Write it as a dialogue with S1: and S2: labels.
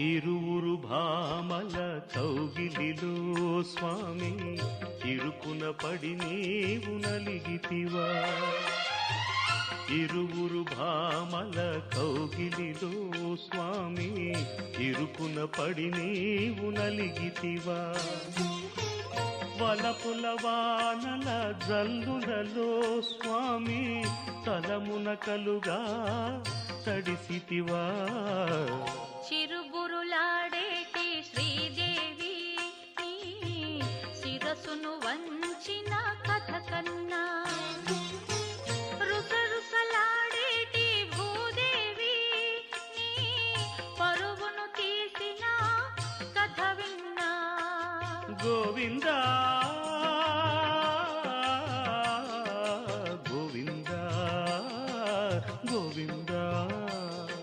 S1: ఇరువురు భామల కౌగిలిలో స్వామి ఇరుకున పడి నీవు నలిగితివా. ఇరువురు భామల కౌగిలిలో స్వామి ఇరుకున పడి నీవు నలిగితివా. వలపుల వానల జల్లులలో స్వామి తలమున కలుగా తడిసితివా.
S2: మనసును వంచిన కథ కన్నా రుసరుసలాడేటి భూదేవి
S1: గోవింద.